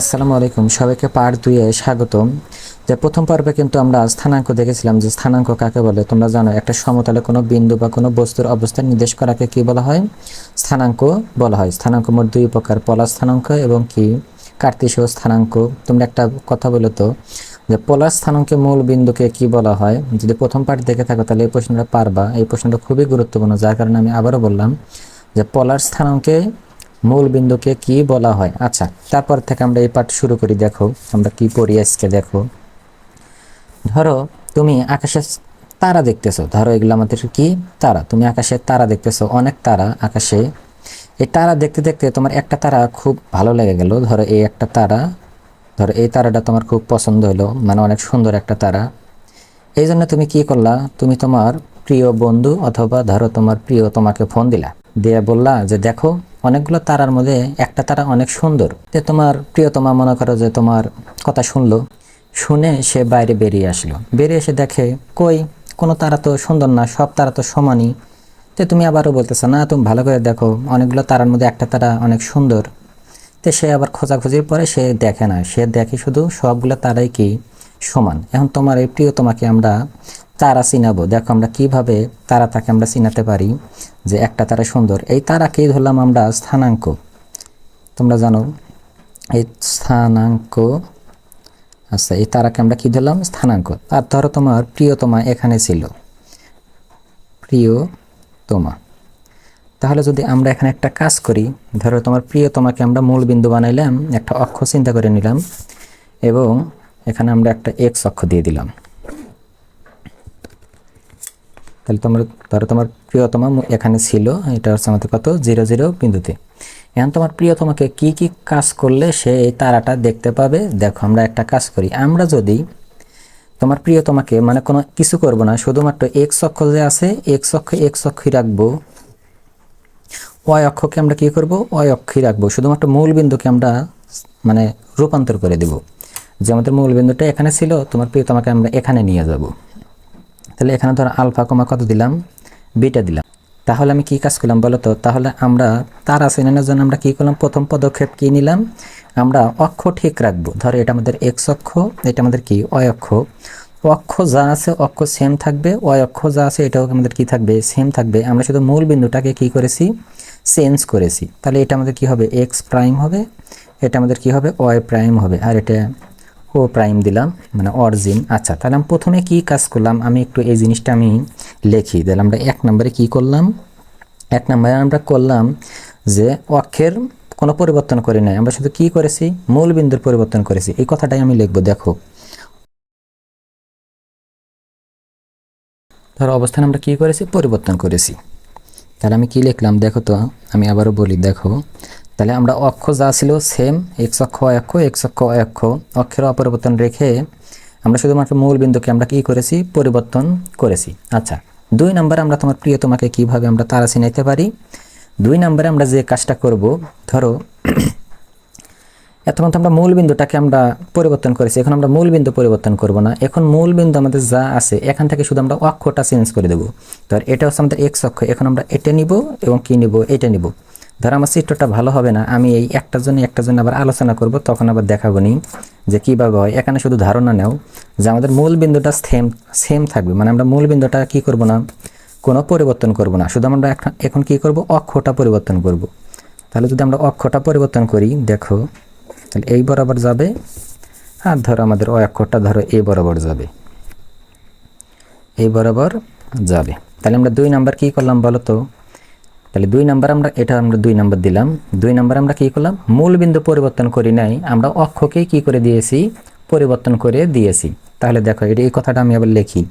আসসালামু আলাইকুম। সবাইকে পার্ট দুইয়ে স্বাগতম। যে প্রথম পর্বে কিন্তু আমরা স্থানাঙ্ক দেখেছিলাম, যে স্থানাঙ্ক কাকে বলে? তোমরা জানো, একটা সমতলে কোনো বিন্দু বা কোনো বস্তুর অবস্থান নির্দেশ করাকে কি বলা হয়? স্থানাঙ্ক বলা হয়। স্থানাঙ্ক মোট দুই প্রকার পলা স্থানাঙ্ক এবং কি? কার্তেশীয় স্থানাঙ্ক। তোমরা একটা কথা বলো তো, যে পোলার স্থানাঙ্কে মূল বিন্দুকে কি বলা হয়? যদি প্রথম পার্ট দেখে থাকো, তাহলে এই প্রশ্নটা পারবা। এই প্রশ্নটা খুবই গুরুত্বপূর্ণ, যার কারণে আমি আবারও বললাম যে পোলার স্থানাঙ্কে মূল বিন্দুকে কি বলা হয়? আচ্ছা তারপর থেকে আমরা এই পাঠ শুরু করি, দেখো, আমরা কি পড়ি আজকে, দেখো। ধরো, তুমি আকাশে তারা দেখতেছো। ধরো, এগুলো আমাদের কি? তারা। তুমি আকাশে তারা দেখতেছো, অনেক তারা আকাশে। এই তারা দেখতে দেখতে তোমার একটা তারা খুব ভালো লেগে গেল। ধরো, এই একটা তারা, ধরো, এই তারাটা তোমার খুব পছন্দ হলো মানে অনেক সুন্দর একটা তারা। এই জন্য তুমি কি করলা? তুমি তোমার প্রিয় বন্ধু অথবা ধরো তোমার প্রিয় তোমাকে ফোন দিলা। দিয়ে বললা যে দেখো, অনেকগুলো তারার মধ্যে একটা তারা অনেক সুন্দর। যে তোমার প্রিয়তমা মনে করো যে তোমার কথা শুনলো, শুনে সে বাইরে বেরিয়ে আসলো। বেরিয়ে এসে দেখে, কই, কোনো তারা তো সুন্দর না, সব তারা তো সমানই। তো তুমি আবারও বলতেছো, না, তুমি ভালো করে দেখো, অনেকগুলো তারার মধ্যে একটা তারা অনেক সুন্দর। তো সে আবার খোঁজাখুঁজির পরে সে দেখে না, সে দেখে শুধু সবগুলো তারাই কি সমান। এখন তোমার এই প্রিয় তোমাকে আমরা তারা চিনাবো। দেখো আমরা কীভাবে তারা তাকে আমরা চিনাতে পারি যে একটা তারা সুন্দর। এই তারাকেই ধরলাম আমরা স্থানাঙ্ক। তোমরা জানো, এই স্থানাঙ্ক আচ্ছা এই তারাকে আমরা কি ধরলাম? স্থানাঙ্ক। আর ধরো তোমার প্রিয়তমা এখানে ছিল। প্রিয়তমা। তাহলে যদি আমরা এখানে একটা কাজ করি, ধরো তোমার প্রিয়তমাকে আমরা মূল বিন্দু বানাইলাম, একটা অক্ষ চিন্তা করে নিলাম, এবং এখানে আমরা একটা এক্স অক্ষ দিয়ে দিলাম। তাহলে তোমার, ধরো তোমার প্রিয়তমা এখানে ছিল, এটা হচ্ছে আমাদের কত? জিরো জিরো বিন্দুতে। এখন তোমার প্রিয়তমাকে কি কি কাজ করলে সে এই তারাটা দেখতে পাবে? দেখো, আমরা একটা কাজ করি। আমরা যদি তোমার প্রিয়তমাকে মানে কোনো কিছু করব না, শুধুমাত্র এক্স অক্ষ যে আছে এক্স অক্ষ এক্স অক্ষই রাখব। অয় অক্ষকে আমরা কি করব? অয় অক্ষই রাখব। শুধুমাত্র মূল বিন্দুকে আমরা মানে রূপান্তর করে দেব। যে আমাদের মূল বিন্দুটা এখানে ছিল, তোমার প্রিয়তমাকে আমরা এখানে নিয়ে যাব। তাহলে এখানে ধর আলফা কমা কত দিলাম? বিটা দিলাম। তাহলে আমি কি কাজ করলাম বলো তো? তাহলে আমরা তারা চেনানোর জন্য আমরা কি করলাম? প্রথম পদক্ষেপ কি নিলাম? আমরা অক্ষ ঠিক রাখব। ধরো এটা আমাদের এক্স অক্ষ, এটা আমাদের কি? অয় অক্ষ। অক্ষ যা আছে, অক্ষ সেম থাকবে। অয় অক্ষ যা আছে, এটাও আমাদের কি থাকবে? সেম থাকবে। আমরা শুধু মূল বিন্দুটাকে কি করেছি? চেঞ্জ করেছি। তাহলে এটা আমাদের কি হবে? এক্স প্রাইম হবে। এটা আমাদের কি হবে? ওয়াই প্রাইম হবে। আর এটা ও প্রাইম দিলাম মানে অরিজিন আচ্ছা তাহলে আমি প্রথমে কি কাজ করলাম? আমি একটু এই জিনিসটা আমি লিখি। তাহলে আমরা এক নম্বরে কি করলাম? এক নম্বরে আমরা করলাম যে অক্ষের কোনো পরিবর্তন করি নাই। আমরা শুধু কি করেছি? মূল বিন্দুর পরিবর্তন করেছি। এই কথাটাই আমি লিখব, দেখো। ধরো অবস্থান আমরা কি করেছি? পরিবর্তন করেছি। তাহলে আমি কি লিখলাম? দেখো তো, আমি আবারও বলি, দেখো। তাহলে আমরা অক্ষ যা ছিল সেম এক্স অক্ষ অক্ষ এক্স অক্ষ অক্ষ, অক্ষের অপরিবর্তন রেখে আমরা শুধুমাত্র মূল বিন্দুকে আমরা কি করেছি? পরিবর্তন করেছি। আচ্ছা দুই নম্বরে আমরা তোমার প্রিয় তোমাকে কীভাবে আমরা তারা চিনাইতে পারি? দুই নম্বরে আমরা যে কাজটা করব, ধরো, এতক্ষণ আমরা মূল বিন্দুটাকে আমরা পরিবর্তন করেছি, এখন আমরা মূল বিন্দু পরিবর্তন করব না। এখন মূল বিন্দু আমাদের যা আছে, এখান থেকে শুধু আমরা অক্ষটা চেঞ্জ করে দেবো। ধর, এটা হচ্ছে আমাদের এক্স অক্ষ, এখন আমরা এটা নিব এবং কি নিব? এটা নিব। ধর আমার চিত্রটা ভালো হবে না, আমি এই একটার জন্য একটার জন্য আবার আলোচনা করব, তখন আবার দেখাবো নি যে কীভাবে হয়। এখানে শুধু ধারণা নেও যে আমাদের মূল বিন্দুটা সেম সেম থাকবে। মানে আমরা মূল বিন্দুটা কি করব না, কোনো পরিবর্তন করব না। শুধু আমরা এখন কি করব? অক্ষটা পরিবর্তন করব। তাহলে যদি আমরা অক্ষটা পরিবর্তন করি, দেখো, তাহলে এই বরাবর যাবে, আর ধরো আমাদের ওই অক্ষরটা ধরো এই বরাবর যাবে। এই বরাবর যাবে। তাহলে আমরা দুই নাম্বার কি করলাম বলো তো তাহলে দুই নাম্বার আমরা এটা আমরা দুই নাম্বার দিলাম। দুই নাম্বার আমরা কি করলাম? মূল বিন্দু পরিবর্তন করি নাই। আমরা অক্ষকেই কি করে দিয়েছি? পরিবর্তন করে দিয়েছি। তাহলে দেখো, এটা এই কথাটা আমি আবার লিখি।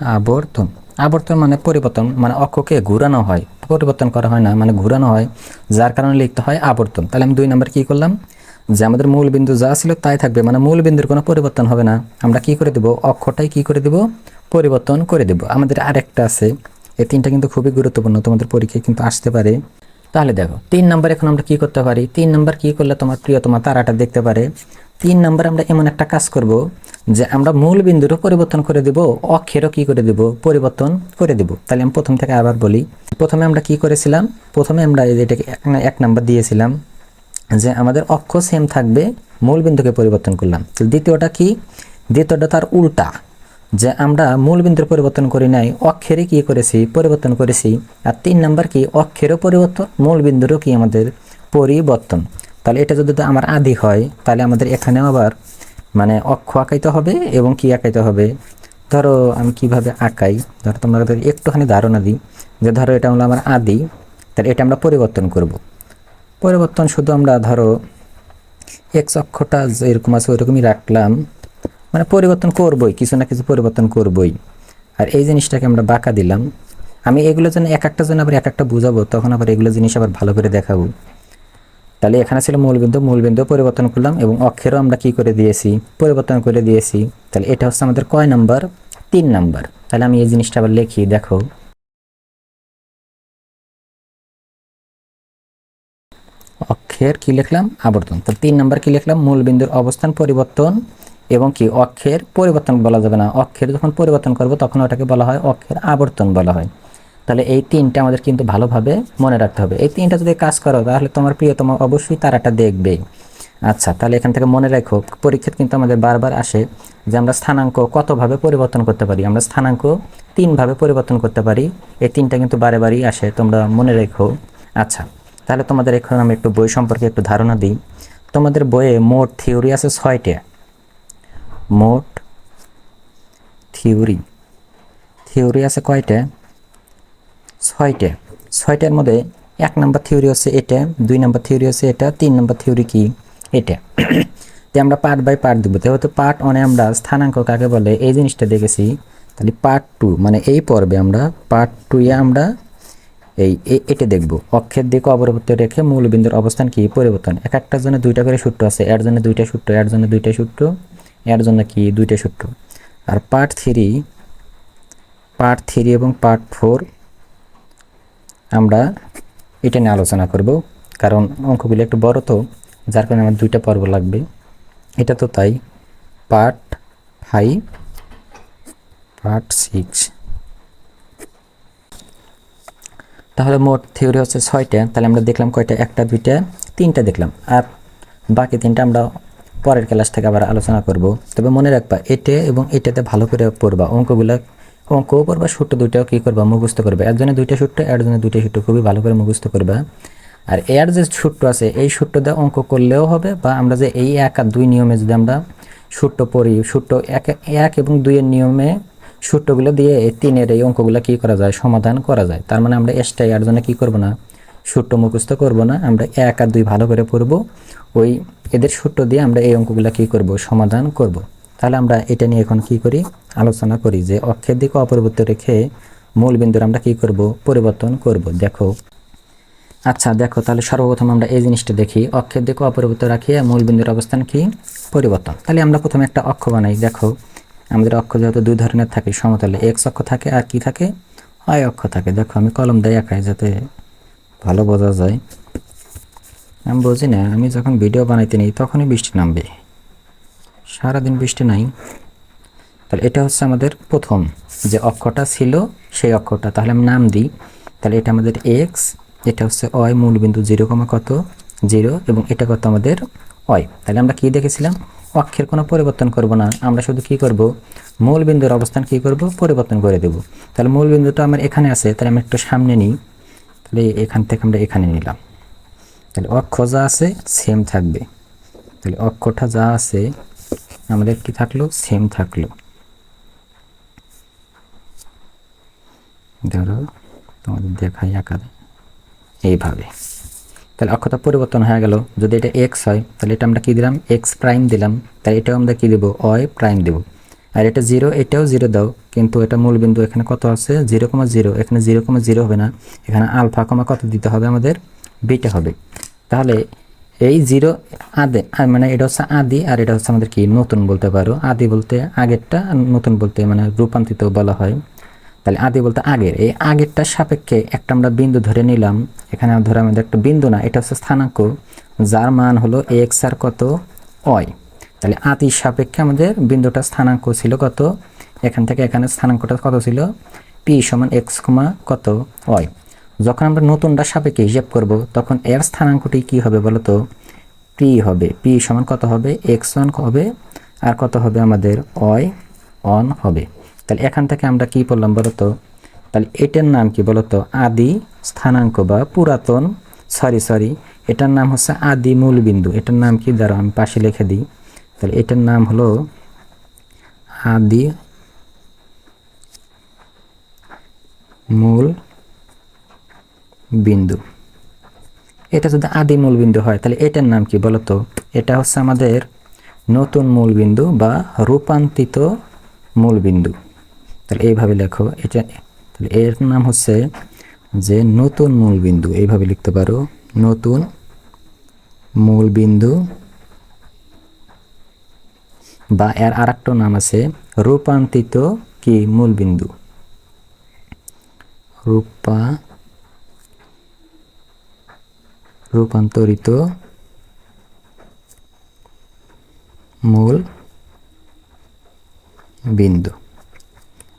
আবর্তন। আবর্তন মানে পরিবর্তন মানে অক্ষকে ঘুরানো হয়। পরিবর্তন করা হয় না মানে ঘুরানো হয়। যার কারণে লিখতে হয় আবর্তন। তাহলে আমি দুই নম্বর কি করলাম? যে আমাদের মূল বিন্দু যা ছিল তাই থাকবে মানে মূল বিন্দুর কোনো পরিবর্তন হবে না। আমরা কি করে দেব? অক্ষটাই কি করে দেব? পরিবর্তন করে দেব। আমাদের আরেকটা আছে। এই তিনটা কিন্তু খুবই গুরুত্বপূর্ণ, তোমাদের পরীক্ষায় কিন্তু আসতে পারে। তাহলে দেখো, তিন নম্বর এখন আমরা কি করতে পারি? তিন নম্বর কি করলে তোমার প্রিয় তোমার তারাটা দেখতে পারে? তিন নম্বর আমরা এমন একটা কাজ করব যে আমরা মূল বিন্দুরও পরিবর্তন করে দিব, অক্ষেরও কি করে দিব? পরিবর্তন করে দিব। তাহলে আমি প্রথম থেকে আবার বলি। প্রথমে আমরা কি করেছিলাম? প্রথমে আমরা এটাকে এক নাম্বার দিয়েছিলাম। যে আমাদের অক্ষ সেম থাকবে, মূল বিন্দুকে পরিবর্তন করলাম। দ্বিতীয়টা কি? দ্বিতীয়টা তার উল্টা, যে আমরা মূল বিন্দুর পরিবর্তন করি নাই অক্ষরে কি করেছি? পরিবর্তন করেছি। আর তিন নাম্বার কি? অক্ষেরও পরিবর্তন, মূল বিন্দুরও কি আমাদের পরিবর্তন? তাহলে এটা যদি আমার আদি হয়, তাহলে আমাদের এখানেও আবার মানে অক্ষ আঁকাইতে হবে এবং কি আঁকাইতে হবে? ধরো আমি কীভাবে আঁকাই? ধরো তোমাদের একটুখানি ধারণা দিই, যে ধরো এটা হলো আমার আদি, তাহলে এটা আমরা পরিবর্তন করব। পরিবর্তন শুধু আমরা ধরো এক্স অক্ষটা যেরকম আছে ওইরকমই রাখলাম। মানে পরিবর্তন করবই, কিছু না কিছু পরিবর্তন করবই। আর এই জিনিসটাকে আমরা বাঁকা দিলাম। আমি এগুলো যেন এক একটা যেন আবার এক একটা বুঝাবো, তখন আবার এগুলো জিনিস আবার ভালো করে দেখাবো। তাহলে এখানে ছিল মূলবিন্দু মূলবিন্দু পরিবর্তন করলাম এবং অক্ষেরও আমরা কি করে দিয়েছি? পরিবর্তন করে দিয়েছি। তাহলে এটা হচ্ছে আমাদের কয় নাম্বার? তিন নাম্বার। তাহলে আমি এই জিনিসটা আবার লিখি, দেখো। অক্ষের কি লিখলাম? আবর্তন। তো তিন নম্বর কি লিখলাম? মূল বিন্দুর অবস্থান পরিবর্তন এবং কি অক্ষের পরিবর্তন বলা যাবে না। অক্ষের যখন পরিবর্তন করব, তখন ওটাকে বলা হয় অক্ষের আবর্তন বলা হয়। তাহলে এই তিনটা আমাদের কিন্তু ভালোভাবে মনে রাখতে হবে। এই তিনটা যদি কাজ করো, তাহলে তোমার প্রিয়তম অবশ্যই তারাটা দেখবে। আচ্ছা তাহলে এখান থেকে মনে রাখো পরীক্ষায় কিন্তু আমাদের বারবার আসে যে আমরা স্থানাঙ্ক কতভাবে পরিবর্তন করতে পারি। আমরা স্থানাঙ্ক তিনভাবে পরিবর্তন করতে পারি। এই তিনটা কিন্তু বারে বারেই আসে, তোমরা মনে রেখো। আচ্ছা তাহলে তোমাদের এখন আমি একটু বই সম্পর্কে একটু ধারণা দিই। তোমাদের বইয়ে মোট থিওরি আছে ছয়টা। মোট থিওরি। থিওরি আছে কয়টা? ছয়টা। ছয়টার মধ্যে এক নম্বর থিওরি হচ্ছে এটা, দুই নম্বর থিওরি হচ্ছে এটা, তিন নম্বর থিওরি কি? এটা। তো আমরা পার্ট বাই পার্ট দিব। যেহেতু পার্ট ওয়ানে আমরা স্থানাঙ্ক কাকে বলে, এই জিনিসটা দেখেছি, তাহলে পার্ট টু মানে এই পর্বে আমরা, পার্ট টুয়ে আমরা এই এটা দেখব। অক্ষের দিকে অবরবর্তী রেখে মূলবিন্দুর অবস্থান কি? পরিবর্তন। এক একটার জন্য দুইটা করে সূত্র আছে। এর জন্য দুইটা সূত্র, এর জন্য দুইটা সূত্র, এর জন্য কি? দুইটা সূত্র। আর পার্ট থ্রি পার্ট থ্রি এবং পার্ট ফোর আমরা এটা নিয়ে আলোচনা করব। কারণ অঙ্কগুলি একটু বড় তো, যার কারণে আমার দুইটা পর্ব লাগবে। এটা তো তাই। পার্ট ফাইভ পার্ট সিক্স তাহলে মোট থিওরি হচ্ছে ছয়টা। তাহলে আমরা দেখলাম কয়টা? একটা, দুইটা, তিনটা দেখলাম। আর বাকি তিনটা আমরা পরের ক্লাস থেকে আবার আলোচনা করব। তবে মনে রাখবা, এটা এবং এটাতে ভালো করে পড়বা। অঙ্কগুলো অঙ্কও করবা সূত্র দুইটাও কী করবা? মুখস্থ করবে। এর জন্য দুইটা সূত্র এর জন্য দুইটা সূত্র। খুবই ভালো করে মুখস্থ করবা। আর এর যে সূত্র আছে, এই সূত্র দিয়ে অঙ্ক করলেও হবে বা আমরা যে এই এক আর দুই নিয়মে যদি আমরা সূত্র পড়ি, সূত্র এক এক এবং দুইয়ের নিয়মে সূত্রগুলো দিয়ে এই তিনের এই অঙ্কগুলো কী করা যায়? সমাধান করা যায়। তার মানে আমরা এসটাই এর জন্য কি করব না? সূত্র মুখস্থ করব না। আমরা এক আর দুই ভালো করে পড়ব। ওই এদের সূত্র দিয়ে আমরা এই অঙ্কগুলো কি করব? সমাধান করব। তাহলে আমরা এটা নিয়ে এখন কি করি? আলোচনা করি যে অক্ষের দিকে অপরিবর্তিত রেখে মূল বিন্দুর আমরা কি করব? পরিবর্তন করব। দেখো। আচ্ছা দেখো তাহলে সর্বপ্রথম আমরা এই জিনিসটা দেখি। অক্ষের দিকে অপরিবর্তিত রাখিয়ে মূল বিন্দুর অবস্থান কি? পরিবর্তন। তাহলে আমরা প্রথমে একটা অক্ষ বানাই। দেখো। আমাদের অক্ষ যেহেতু দুই ধরনের থাকে, সমতলে এক্স অক্ষ থাকে আর কি থাকে? হয় অক্ষ থাকে। দেখো, আমি কলম দেয় একাই যাতে ভালো বোঝা যায়। আমি বুঝি না, আমি যখন ভিডিও বানাইতে নিই তখনই বৃষ্টি নামবে। সারাদিন বৃষ্টি নাই। তাহলে এটা হচ্ছে আমাদের প্রথম যে অক্ষরটা ছিল সেই অক্ষরটা তাহলে আমি নাম দিই। তাহলে এটা আমাদের এক্স এটা হচ্ছে অয় মূলবিন্দু জিরো কমা কত? জিরো, এবং এটা কত আমাদের অয় তাহলে আমরা কি দেখেছিলাম? অক্ষের কোনো পরিবর্তন করব না। আমরা শুধু কি করব? মূল বিন্দুর অবস্থান কি করব? পরিবর্তন করে দেব। তাহলে মূল বিন্দুটা আমার এখানে আছে, তাহলে আমি একটু সামনে নিই। তাহলে এখান থেকে আমরা এখানে নিলাম। তাহলে অক্ষ যা আছে সেম থাকবে। তাহলে অক্ষটা যা আছে, আমাদের কি থাকল? সেম থাকল। ধরো তোমাদের দেখাই আকারে। এইভাবে। তাহলে অক্ষতা পরিবর্তন হয়ে গেল। যদি এটা এক্স হয়, তাহলে এটা আমরা কি দিলাম? এক্স প্রাইম দিলাম। তাহলে এটাও আমরা কি দেবো? অয় প্রাইম দেবো। আর এটা জিরো এটাও জিরো দাও। কিন্তু এটা মূল বিন্দু এখানে কত আছে? জিরো কমা জিরো এখানে জিরো কমা জিরো হবে না। এখানে আলফা কমা কত দিতে হবে? আমাদের বিটা হবে। তাহলে এই জিরো আদে মানে এটা হচ্ছে আদি, আর এটা হচ্ছে আমাদের কি? নতুন বলতে পারো। আদি বলতে আগেরটা নতুন বলতে মানে রূপান্তরিত বলা হয়। তাহলে আদি বলতে আগের। এই আগেরটার সাপেক্ষে একটা আমরা বিন্দু ধরে নিলাম। এখানে ধরে আমাদের একটা বিন্দু না, এটা হচ্ছে স্থানাঙ্ক, যার মান হলো এক্স আর কত? অয় তাহলে আদির সাপেক্ষে আমাদের বিন্দুটা স্থানাঙ্ক ছিল কত? এখান থেকে এখানে স্থানাঙ্কটা কত ছিল? পি সমান এক্স কমা কত? অয় যখন আমরা নতুনটা সাপেক্ষে হিসাব করব, তখন এর স্থানাঙ্কটি কি হবে বলো তো পি হবে। পি সমান কত হবে? এক্স ওয়ান হবে। আর কত হবে আমাদের? অয় অন হবে। তাহলে এখান থেকে আমরা কি বললাম বলতো? তাহলে এটার নাম কি বলতো? আদি স্থানাঙ্ক বা পুরাতন সরি সরি এটার নাম হচ্ছে আদি মূল বিন্দু এটার নাম কি? দাঁড়াও, আমি পাশে লিখে দিই। তাহলে এটার নাম হলো আদি মূল বিন্দু এটা যদি আদি মূল বিন্দু হয়, তাহলে এটার নাম কি বলতো? এটা হচ্ছে আমাদের নতুন মূল বিন্দু বা রূপান্তরিত মূল বিন্দু তাহলে এইভাবে লেখো, এটা তাহলে এর নাম হচ্ছে যে নতুন মূল বিন্দু এইভাবে লিখতে পারো, নতুন মূল বিন্দু বা এর আরেকটা নাম আছে রূপান্তরিত কি মূল বিন্দু রূপা রূপান্তরিত মূল বিন্দু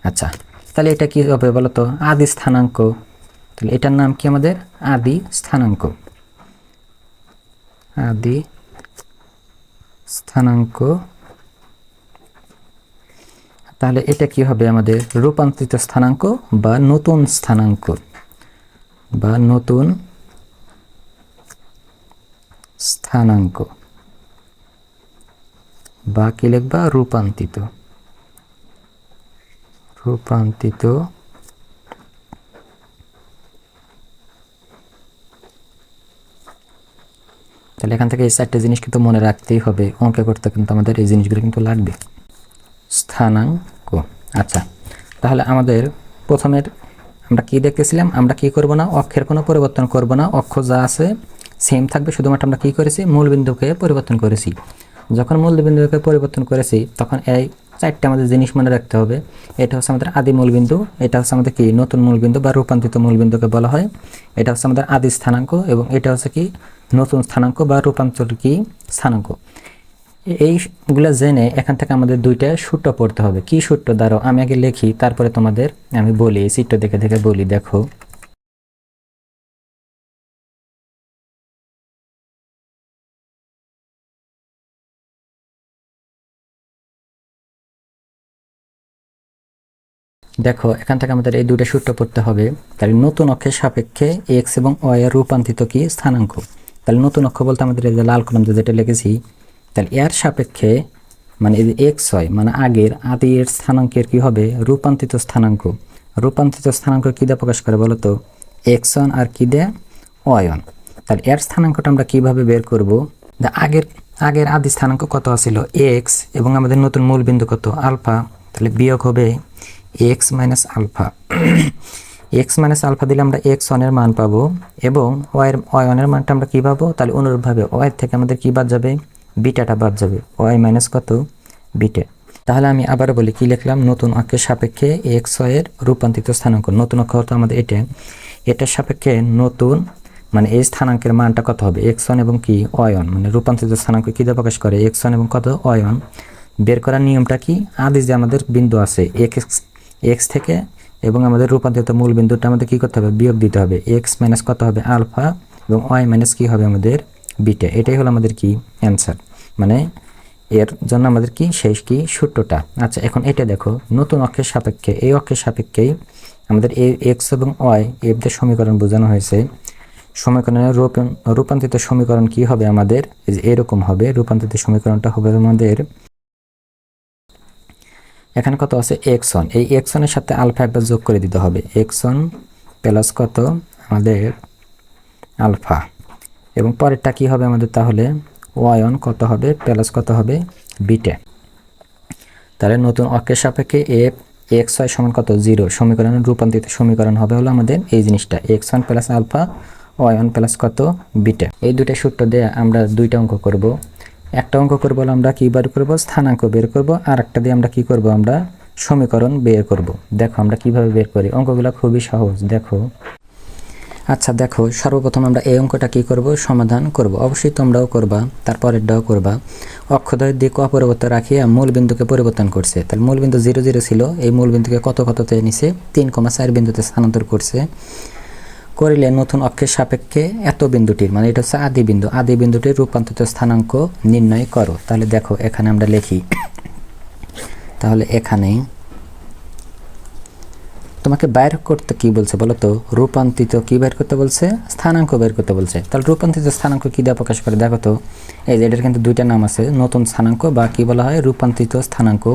আচ্ছা তাহলে এটা কি হবে বলো তো আদি স্থানাঙ্ক। তাহলে এটার নাম কি আমাদের? আদি স্থানাঙ্ক। আদি স্থানাঙ্ক। তাহলে এটা কি হবে আমাদের? রূপান্তরিত স্থানাঙ্ক বা নতুন স্থানাঙ্ক। বা নতুন স্থানাঙ্ক। বা কি লিখবা? রূপান্তরিত। রূপান্তরিত তাহলে এখান থেকে এই চারটে জিনিস কিন্তু মনে রাখতেই হবে। অঙ্কে করতে কিন্তু আমাদের এই জিনিসগুলো কিন্তু লাগবে। স্থানাঙ্ক। আচ্ছা তাহলে আমাদের প্রথমের আমরা কি দেখতেছিলাম? আমরা কি করব না? অক্ষের কোনো পরিবর্তন করব না। অক্ষ যা আছে সেম থাকবে। শুধুমাত্র আমরা কি করেছি? মূলবিন্দুকে পরিবর্তন করেছি। যখন মূলবিন্দুকে পরিবর্তন করেছি, তখন এই চারটে আমাদের জিনিস মনে রাখতে হবে। এটা হচ্ছে আমাদের আদি মূলবিন্দু, এটা হচ্ছে আমাদের কি নতুন মূলবিন্দু বা রূপান্তরিত মূলবিন্দুকে বলা হয়। এটা হচ্ছে আমাদের আদি স্থানাঙ্ক এবং এটা হচ্ছে কি নতুন স্থানাঙ্ক বা রূপান্তর কি স্থানাঙ্ক। এইগুলো জেনে এখান থেকে আমাদের দুইটা সূত্র পড়তে হবে। কি সূত্র? দ্বারা আমি আগে লিখি, তারপরে তোমাদের আমি বলি চিত্র দেখে দেখে বলি, দেখো। দেখো, এখান থেকে আমাদের এই দুটো সূত্র পড়তে হবে। তাহলে নতুন অক্ষের সাপেক্ষে এক্স এবং ওয়াই এর রূপান্তরিত কি? স্থানাঙ্ক। তাহলে নতুন অক্ষ বলতে আমাদের এই যে লাল কলম যেটা লিখেছি, তাহলে এর সাপেক্ষে মানে এই যে এক্স হয় মানে আগের, আদির স্থানাঙ্কের কি হবে? রূপান্তরিত স্থানাঙ্ক। রূপান্তরিত স্থানাঙ্ক কী দিয়ে প্রকাশ করে বলো তো এক্স ওয়ান আর কী দেয়? অয়ন তাহলে এর স্থানাঙ্কটা আমরা কীভাবে বের করব? আগের আগের আদি স্থানাঙ্ক কত আছিল? এক্স এবং আমাদের নতুন মূল বিন্দু কত? আলফা। তাহলে বিয়োগ হবে X minus alpha X minus alpha দিলে আমরা এক্স ওয়ানের মান পাবো এবং ওয়াইয়ের ওয়াই ওয়ানের মানটা আমরা কী পাবো? তাহলে অনুরূপভাবে ওয়াইয়ের থেকে আমাদের কী বাদ যাবে? বিটাটা বাদ যাবে। ওয়াই মাইনাস কত? বিটে। তাহলে আমি আবার বলি, কি লিখলাম? নতুন অক্ষের সাপেক্ষে এক্স ওয়াইয়ের রূপান্তরিত স্থানাঙ্ক। নতুন অক্ষ হতো আমাদের এটা। এটার সাপেক্ষে নতুন মানে এই স্থানাঙ্কের মানটা কত হবে? এক্স ওয়ান এবং কি? অয়ন মানে রূপান্তরিত স্থানাঙ্ক কী দিয়ে প্রকাশ করে? এক্স ওয়ান এবং কত? অয়ন বের করার নিয়মটা কি? আদি যে আমাদের বিন্দু আছে এক্স এক্স থেকে এবং আমাদের রূপান্তরিত মূল বিন্দুটা আমাদের কী করতে হবে? বিয়োগ দিতে হবে। এক্স মাইনাস কত হবে? আলফা এবং ওয়াই মাইনাস কী হবে? আমাদের বিটা এটাই হলো আমাদের কি অ্যান্সার মানে এর জন্য আমাদের কি? শেষ কি? সূত্রটা। আচ্ছা এখন এটা দেখো। নতুন অক্ষের সাপেক্ষে, এই অক্ষের সাপেক্ষেই আমাদের এই এক্স এবং ওয়াই এদের সমীকরণ বোঝানো হয়েছে। সমীকরণের রূপান্তরিত সমীকরণ কি হবে আমাদের? এরকম হবে। রূপান্তরিত সমীকরণটা হবে আমাদের এখানে কত আছে? এক্স ওয়ান এই এক্স ওয়ানের সাথে আলফা একবার যোগ করে দিতে হবে। এক্স ওয়ান প্লাস কত? আমাদের আলফা। এবং পরেরটা কি হবে আমাদের তাহলে? ওয়াই ওয়ান কত হবে? প্লাস কত হবে? বিটে তাহলে নতুন অক্ষের সাপেক্ষে এ এক্স ওয়াই সমান কত? জিরো সমীকরণের রূপান্তরিত সমীকরণ হবে হলো আমাদের এই জিনিসটা। X one plus alpha Y one plus কত? বিটে এই দুইটা সূত্র দিয়ে আমরা দুইটা অঙ্ক করব। একটা অঙ্ক করব আমরা কী বের করব? স্থানাঙ্ক বের করব। আর একটা দিয়ে আমরা কি করব? আমরা সমীকরণ বের করব। দেখো আমরা কীভাবে বের করি। অঙ্কগুলো খুবই সহজ। দেখো। আচ্ছা দেখো, সর্বপ্রথম আমরা এই অঙ্কটা কি করব? সমাধান করব। অবশ্যই তোমরাও করবা, তারপরেরটাও করবা। অক্ষদয়ের দিক অপরিবর্তন রাখিয়া মূল বিন্দুকে পরিবর্তন করছে। তাহলে মূল বিন্দু জিরো জিরো ছিল। এই মূল বিন্দুকে কত কততে নিছে? তিন কমা চার বিন্দুতে স্থানান্তর করছে। করিলে নতুন অক্ষের সাপেক্ষে এত বিন্দুটির মানে এটা হচ্ছে আদি বিন্দু। আদি বিন্দুটির রূপান্তরিত স্থানাঙ্ক নির্ণয় করো। তাহলে দেখো, এখানে আমরা লিখি। তাহলে এখানে তোমাকে বাইর করতে কি বলছে বলো তো? রূপান্তরিত কি বের করতে বলছে? স্থানাঙ্ক বের করতে বলছে। তাহলে রূপান্তরিত স্থানাঙ্ক কি দিয়ে প্রকাশ করে? দেখো তো, এই যে এটার কিন্তু দুইটা নাম আছে, নতুন স্থানাঙ্ক বা কি বলা হয়? রূপান্তরিত স্থানাঙ্ক।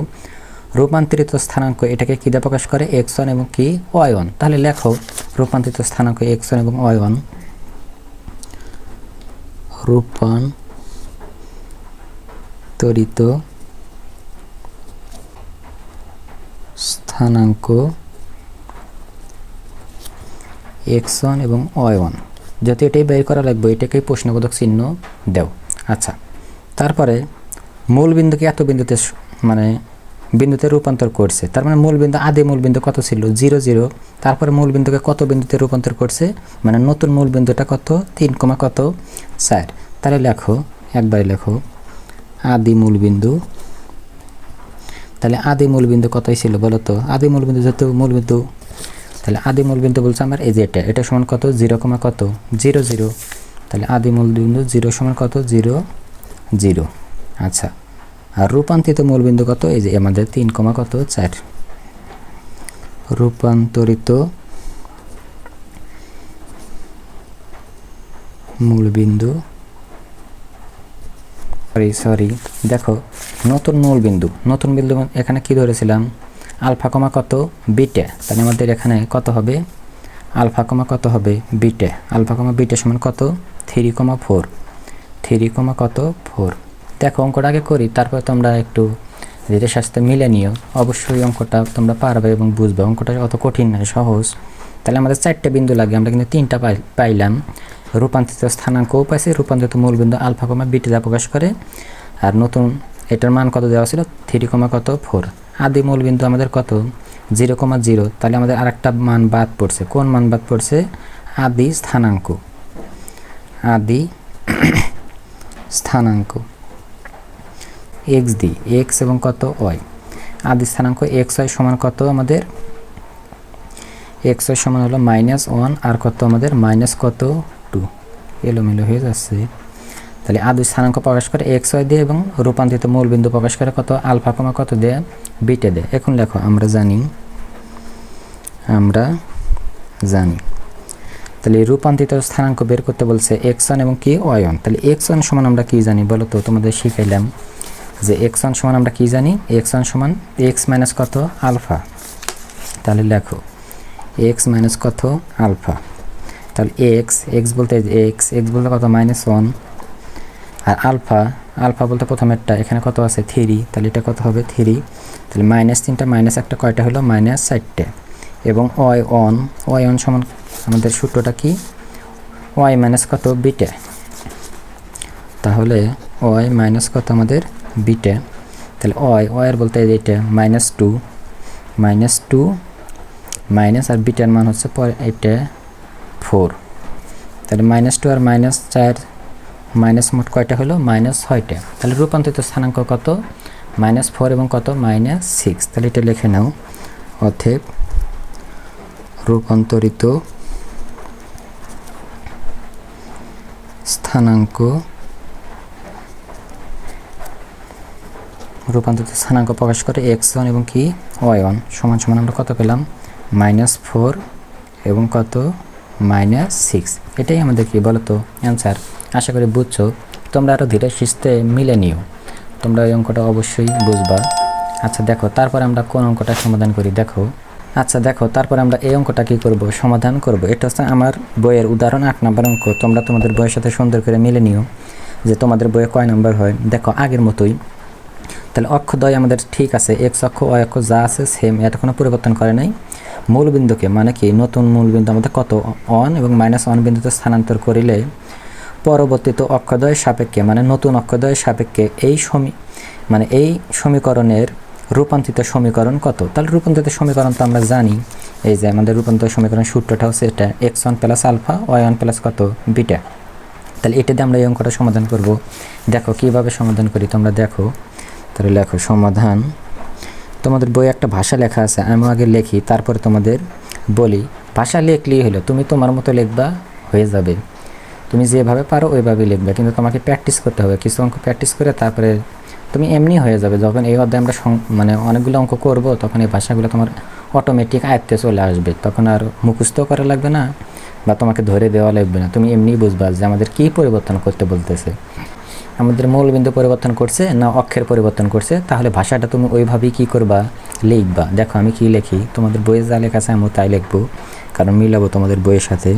রূপান্তরিত স্থানাঙ্ক এটাকে কি দিয়ে প্রকাশ করে? এক্স ওয়ান এবং কি? ওয়ান তাহলে লেখো, রূপান্তরিত স্থানাঙ্ক এক্স ওয়ান এবং ওয়ান রূপান্তরিত স্থানাঙ্ক এক্স ওয়ান এবং ওয়ান যাতে এটাই বের করা লাগবে, এটাকেই প্রশ্নবোধক চিহ্ন দেও। আচ্ছা তারপরে মূল বিন্দুকে এত বিন্দুতে মানে বিন্দুতে রূপান্তর করছে। তার মানে মূল বিন্দু আদি মূল বিন্দু কত ছিল? Zero zero. তারপরে মূল বিন্দুকে কত বিন্দুতে রূপান্তর করছে? মানে নতুন মূল বিন্দুটা কত? তিন কমা কত? চার। তাহলে লেখো, একবারে লেখো। আদি মূল বিন্দু। তাহলে আদি মূল বিন্দু কতই ছিল বলো তো? আদি মূল বিন্দু যেহেতু মূল বিন্দু, তাহলে আদি মূল বিন্দু বলছে আমার এই যে এটা। এটা সমান কত? জিরো কমা কত? Zero zero. তাহলে আদি মূল বিন্দু জিরো সমান কত? Zero zero. আচ্ছা। আর রূপান্তরিত মূল বিন্দু কত? এই যে আমাদের তিন কমা কত? চার। রূপান্তরিত মূল বিন্দু। সরি সরি দেখো, নতুন মূল বিন্দু। নতুন বিন্দু এখানে কি ধরেছিলাম? আলফা কমা কত? বিটে। তাহলে আমাদের এখানে কত হবে? আলফা কমা কত হবে? বিটে। আলফা কমা বিটে সমান কত? Three comma four. Three comma কত? ফোর। দেখো অঙ্কটা আগে করি, তারপর তোমরা একটু ধীরে সাথে মিলে নিও। অবশ্যই অঙ্কটা তোমরা পারবে এবং বুঝবে। অঙ্কটা অত কঠিন নয় সহজ। তাহলে আমাদের চারটে বিন্দু লাগে, আমরা কিন্তু তিনটা পাই, পাইলাম। রূপান্তরিত স্থানাঙ্কও পাইছি, রূপান্তরিত মূলবিন্দু আলফা কমা বিটি যা প্রকাশ করে। আর নতুন এটার মান কত দেওয়া ছিল? থ্রি কমা কত? ফোর। আদি মূলবিন্দু আমাদের কত? Zero comma zero. তাহলে আমাদের আরেকটা মান বাদ পড়ছে। কোন মান বাদ পড়ছে? আদি স্থানাঙ্ক। আদি স্থানাঙ্ক। এক্স দি এক্স এবং কত ওয়াই আদি স্থানাঙ্ক এক্স ওয়াই সমান কত আমাদের? এক্স ওয়াই সমান হলো মাইনাস ওয়ান আর কত আমাদের? মাইনাস কত টু এলোমেলো হয়ে যাচ্ছে। তাহলে আদি স্থানাঙ্ক প্রকাশ করে এক্স ওয়াই দিয়ে এবং রূপান্তরিত মূলবিন্দু প্রকাশ করে কত? আলফা কমা কত দেয়? বিটে দেয়। এখন দেখো, আমরা জানি। আমরা জানি। তাহলে রূপান্তরিত স্থানাঙ্ক বের করতে বলছে এক্স ওয়ান এবং কি? ওয়ান তাহলে এক্স ওয়ান সমান আমরা কি জানি বলো তো? তোমাদের শিখাইলাম। যে এক্স ওয়ান সমান আমরা কি জানি? এক্স ওয়ান সমান এক্স মাইনাস কত? আলফা তাহলে লেখো এক্স মাইনাস কত? আলফা তাহলে এক্স এক্স বলতে এক্স এক্স বলতে কত? মাইনাস ওয়ান আর আলফা আলফা বলতে প্রথমেরটা, এখানে কত আছে? থ্রি তাহলে এটা কত হবে? থ্রি তাহলে মাইনাস তিনটা মাইনাস একটা কয়টা হলো? মাইনাস চারটে। এবং ওয়াই অন ওয়াই অন সমান আমাদের সূত্রটা কি? ওয়াই মাইনাস কত? বিটে তাহলে ওয়াই মাইনাস কত আমাদের? বিটে, তাহলে ওয়াই, ওয়াইয়ের বলতে এই যে এটা minus two minus two minus আর বিটার মান হচ্ছে এটা ফোর তাহলে মাইনাস টু আর মাইনাস চার মাইনাস মোট কয়টা হলো? মাইনাস ছয়টা। তাহলে রূপান্তরিত স্থানাঙ্ক কত? মাইনাস ফোর এবং কত? মাইনাস সিক্স তাহলে এটা লিখে নাও। অথেব রূপান্তরিত স্থানাঙ্ক রূপান্তরিত স্থানাঙ্ক প্রকাশ করে এক্স ওয়ান এবং কি? ওয়াই ওয়ান সমান সমান আমরা কত পেলাম? মাইনাস ফোর এবং কত? মাইনাস সিক্স এটাই আমাদের কি বলো তো অ্যান্সার আশা করি বুঝছ? তোমরা আরও ধীরে সুস্থে মিলে নিও। তোমরা এই অঙ্কটা অবশ্যই বুঝবা। আচ্ছা দেখো, তারপর আমরা কোন অঙ্কটা সমাধান করি? দেখো। আচ্ছা দেখো, তারপর আমরা এই অঙ্কটা কি করব? সমাধান করব। এটা হচ্ছে আমার বইয়ের উদাহরণ আট নম্বর অঙ্ক। তোমরা তোমাদের বইয়ের সাথে সুন্দর করে মিলে নিও যে তোমাদের বইয়ে কয় নাম্বার হয়। দেখো, আগের মতোই তাহলে অক্ষদ্বয় আমাদের ঠিক আছে এক্স অক্ষ ওয়াই অক্ষ যা আছে সেম এটা কোনো পরিবর্তন করে নাই। মূলবিন্দুকে মানে কি, নতুন মূলবিন্দু আমাদের কত অন এবং মাইনাস ওয়ান বিন্দুতে স্থানান্তর করিলে পরবর্তীত অক্ষদ্বয়ের সাপেক্ষে মানে নতুন অক্ষদ্বয়ের সাপেক্ষে এই সমী মানে এই সমীকরণের রূপান্তরিত সমীকরণ কত? তাহলে রূপান্তরিত সমীকরণ তো আমরা জানি, এই যে আমাদের রূপান্তরিত সমীকরণ সূত্রটা হচ্ছে এটা X one plus alpha Y one plus কত? বিটা তাহলে এটা দিয়ে আমরা এই অঙ্কটা সমাধান করব। দেখো কীভাবে সমাধান করি তোমরা দেখো। তাহলে লেখো সমাধান। তোমাদের বই একটা ভাষা লেখা আছে, আমি আগে লিখি, তারপরে তোমাদের বলি। ভাষা লিখলেই হলো, তুমি তোমার মতো লিখবা, হয়ে যাবে। তুমি যেভাবে পারো ওইভাবে লিখবে, কিন্তু তোমাকে প্র্যাকটিস করতে হবে। কিছু অঙ্ক প্র্যাকটিস করে তারপরে তুমি এমনি হয়ে যাবে। যখন এই অধ্যায়ে আমরা মানে অনেকগুলো অঙ্ক করব, তখন এই ভাষাগুলো তোমার অটোমেটিক আয়ত্তে চলে আসবে। তখন আর মুখস্থ করা লাগবে না বা তোমাকে ধরে দেওয়া লাগবে না। তুমি এমনিই বুঝবা যে আমাদের কী পরিবর্তন করতে বলতেছে। আমাদের মূলবিন্দু পরিবর্তন করছে, না অক্ষের পরিবর্তন করছে, তাহলে ভাষাটা তুমি ওইভাবেই কী করবা? লিখবা। দেখো, আমি কি লিখি? তোমাদের বইয়ে যা লেখা আছে আমি তাই লিখব, কারণ মিলাবো তোমাদের বইয়ের সাথে।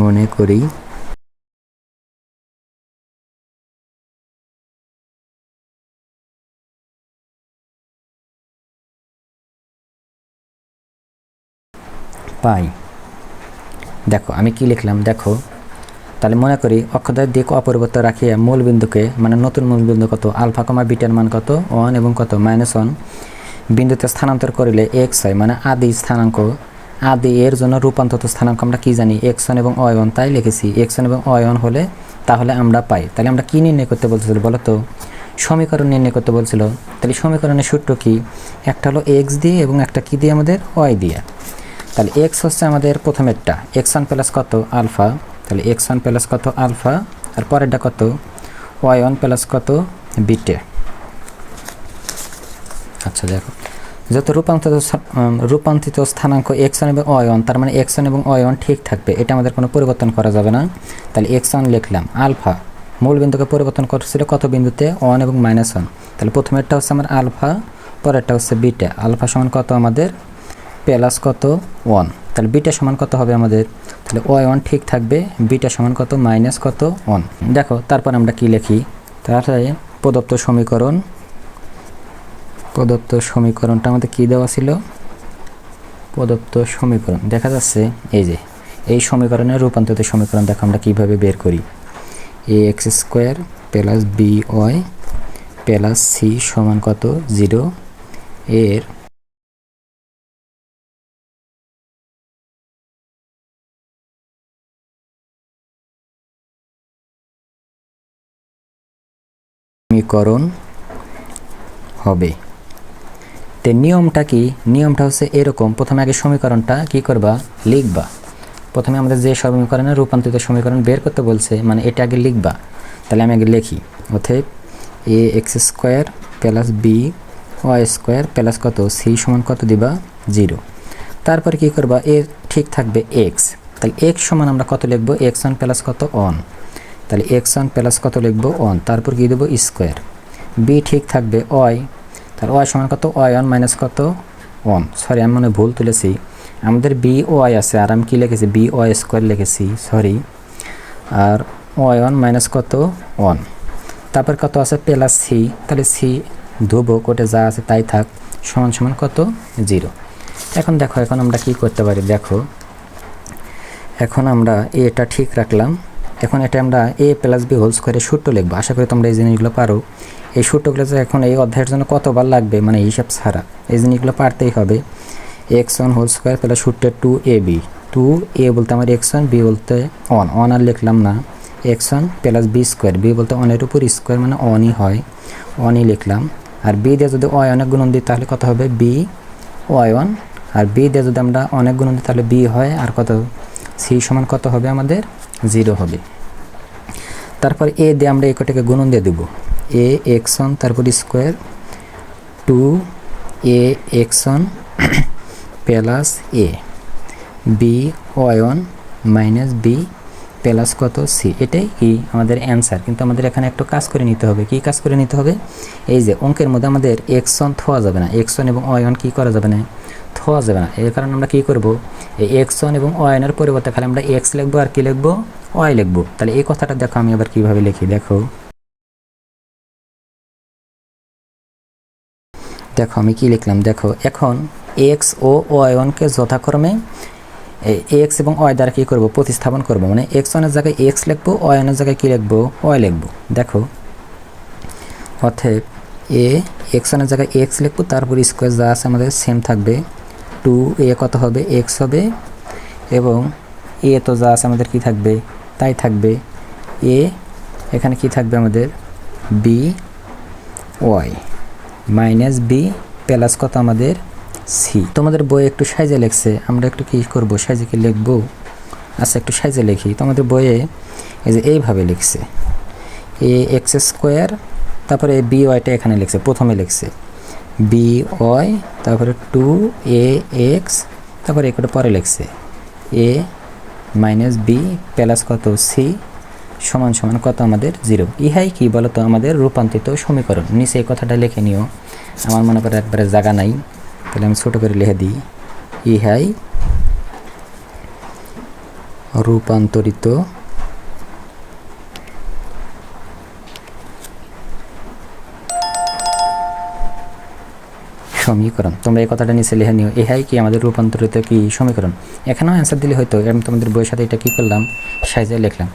মনে করি। পাই। দেখো, আমি কি লিখলাম? দেখো তাহলে মনে করি অক্ষদের দিক অপরিবর্তন রাখিয়া মূল বিন্দুকে মানে নতুন মূল বিন্দু কত? আলফা কমা বিটার মান কত? ওয়ান এবং কত? Minus one. বিন্দুতে স্থানান্তর করিলে এক্স হয় মানে আদি স্থানাঙ্ক। আদি এর জন্য রূপান্তরিত স্থানাঙ্ক আমরা কী জানি? এক্স ওয়ান এবং ওয়ান, তাই লিখেছি। এক্স ওয়ান এবং ওয়ান হলে তাহলে আমরা পাই। তাহলে আমরা কী নির্ণয় করতে বলছিল বলো তো? সমীকরণ নির্ণয় করতে বলছিল। তাহলে সমীকরণের সূত্র কি? একটা হলো এক্স দিয়ে এবং একটা কী দিয়ে আমাদের? ওয়াই দিয়ে। তাহলে এক্স হচ্ছে আমাদের প্রথমেরটা। এক্স ওয়ান প্লাস কত? আলফা। তাহলে এক্স ওয়ান প্লাস কত আলফা আর পরেরটা কত? ওয়াই ওয়ান প্লাস কত? বিটে আচ্ছা দেখো। যত রূপান্তরিত রূপান্তরিত স্থানাঙ্ক এক্স ওয়ান এবং ওয়ান তার মানে এক্স ওয়ান এবং ওয়ান ঠিক থাকবে। এটা আমাদের কোনো পরিবর্তন করা যাবে না। তাহলে এক্স ওয়ান লিখলাম আলফা মূল বিন্দুকে পরিবর্তন করছিল কত বিন্দুতে? ওয়ান এবং মাইনাস ওয়ান তাহলে প্রথমেরটা হচ্ছে আমার আলফা পরেরটা হচ্ছে বিটা আলফা সমান কত আমাদের? প্লাস কত? ওয়ান। তাহলে বিটা সমান কত হবে আমাদের? তাহলে ওয়াই ওয়ান ঠিক থাকবে। বিটা সমান কত? মাইনাস কত? ওয়ান। দেখো তারপর আমরা কি লিখি? তাহলে প্রদত্ত সমীকরণ। প্রদত্ত সমীকরণটা আমাদের কি দেওয়া ছিল? প্রদত্ত সমীকরণ। দেখা যাচ্ছে এই যে এই সমীকরণের রূপান্তরিত সমীকরণ দেখো আমরা কীভাবে বের করি। A X square plus B Y plus C সমান কত? জিরো এর সমীকরণ হবে। তে নিয়মটা কি? নিয়মটা হচ্ছে এরকম। প্রথমে আগে সমীকরণটা কি করবা? লিখবা। প্রথমে আমাদের যে সমীকরণের রূপান্তরিত সমীকরণ বের করতে বলছে মানে এটা আগে লিখবা। তাহলে আমি আগে লিখি। অতএব A X square plus B Y square plus কত? সি সমান কত দিবা? জিরো তারপরে কি করবা? এ ঠিক থাকবে এক্স তাহলে এক্স সমান আমরা কত লিখব? এক্স ওয়ান প্লাস কত? অন তাহলে এক্স ওয়ান প্লাস কত লিখব? ওয়ান তারপর কী দেবো? স্কোয়ার বি ঠিক থাকবে ওয়াই তাহলে ওয়াই সমান কত? ওয়াই ওয়ান মাইনাস কত? ওয়ান সরি আমি মনে ভুল তুলেছি। আমাদের বি ওয়াই আছে, আর আমি কী লিখেছি? বি ওয়াই স্কোয়ার লিখেছি সরি আর ওয়াই ওয়ান মাইনাস কত? ওয়ান তারপর কত আছে? প্লাস সি তাহলে সি ধুবো কোটে যা আছে তাই থাক। সমান সমান কত? জিরো এখন দেখো, এখন আমরা কি করতে পারি? দেখো, এখন আমরা এটা ঠিক রাখলাম। এখন এটা আমরা এ প্লাস বি হোল স্কোয়ারে সূত্র লিখব। আশা করি তোমরা এই জিনিসগুলো পারো। এই সূত্রগুলো যে এখন এই অধ্যায়ের জন্য কতবার লাগবে মানে হিসাব ছাড়া। এই জিনিসগুলো পারতেই হবে। X one whole square plus সূত্রে two A B two A বলতে আমার এক্স ওয়ান বি বলতে ওয়ান ওয়ান আর লিখলাম না। X one plus B square B বলতে ওয়ানের উপর স্কোয়ার মানে ওয়ানই হয়। ওয়ানই লিখলাম। আর বি দিয়ে যদি ওয়াই অনেক গুণন দিই তাহলে কত হবে? বি ওয়াই ওয়ান আর বি দিয়ে যদি আমরা অনেক গুণন দিই তাহলে বি হয়। আর কত? সি সমান কত হবে আমাদের? জিরো হবে। তারপর এ দিয়ে আমরা এই কটাকে গুণন দিয়ে দেবো। এ এক্স ওয়ান, তারপর square. Two A X one plus A. B one minus B plus কত? সি। এটাই কি আমাদের অ্যান্সার। কিন্তু আমাদের এখানে একটু কাজ করে নিতে হবে। কি কাজ করে নিতে হবে? এই যে অঙ্কের মধ্যে আমাদের এক্স ওয়ান থোয়া যাবে না। এক্স ওয়ান এবং ওয়ান কী করা যাবে না? থোয়া যাবে না। এর কারণে আমরা কী করব? এই এক্স ওয়ান এবং ওয়ানের পরিবর্তে খালি আমরা এক্স লিখব আর কি লিখব? ওয়াই লিখব। তাহলে এই কথাটা দেখো, আমি আবার কীভাবে লিখি, দেখো। দেখো, আমি কি লিখলাম? দেখো, এখন এক্স ও ওয়াই ওয়ানকে যথাক্রমে এক্স এবং ওয়াই দ্বারা কী করব? প্রতিস্থাপন করব। মানে এক্স ওয়ানের জায়গায় এক্স লিখব ওয়াই ওয়ানের জায়গায় কী লিখব? ওয়াই লিখব। দেখো অর্থাৎ এ এক্স ওয়ানের জায়গায় এক্স লিখব, তারপর স্কোয়ার যা আছে আমাদের সেম থাকবে। টু, এ কত হবে? এক্স হবে। এবং এ তো যা আছে আমাদের কি থাকবে? তাই থাকবে। এ, এখানে কি থাকবে আমাদের? B, Y. Minus B plus কত আমাদের? সি। তোমাদের বই একটু সাইজে লেখছে। আমরা একটু কি করব? সাইজে কি লিখব? আচ্ছা একটু সাইজে লিখি। তোমাদের বইয়ে এই যে এইভাবে লিখছে। এ এক্স স্কোয়ার, তারপরে বি ওয়াইটা এখানে লিখছে, প্রথমে লিখছে। বি ওয়াই, তারপরে টু এ এক্স, তারপরে একটা পরে লিখছে। এ মাইনাস বি প্লাস কত সি সমান সমান কত আমাদের জিরো। ইহাই কি বলতো? আমাদের রূপান্তরিত সমীকরণ। নিচে এই কথাটা লিখে নিও। আমার মনে করে একবারে জায়গা নাই। তাহলে আমি ছোটো করে লিখে দিই। ইহাই রূপান্তরিত সমীকরণ। তোমরা এই কথাটা নিচে লিখে নিও। এহাই কি আমাদের রূপান্তরিত কি সমীকরণ? এখানেও অ্যান্সার দিলে হয়তো এবং তোমাদের বইয়ের সাথে এটা কী করলাম? সাইজে লিখলাম।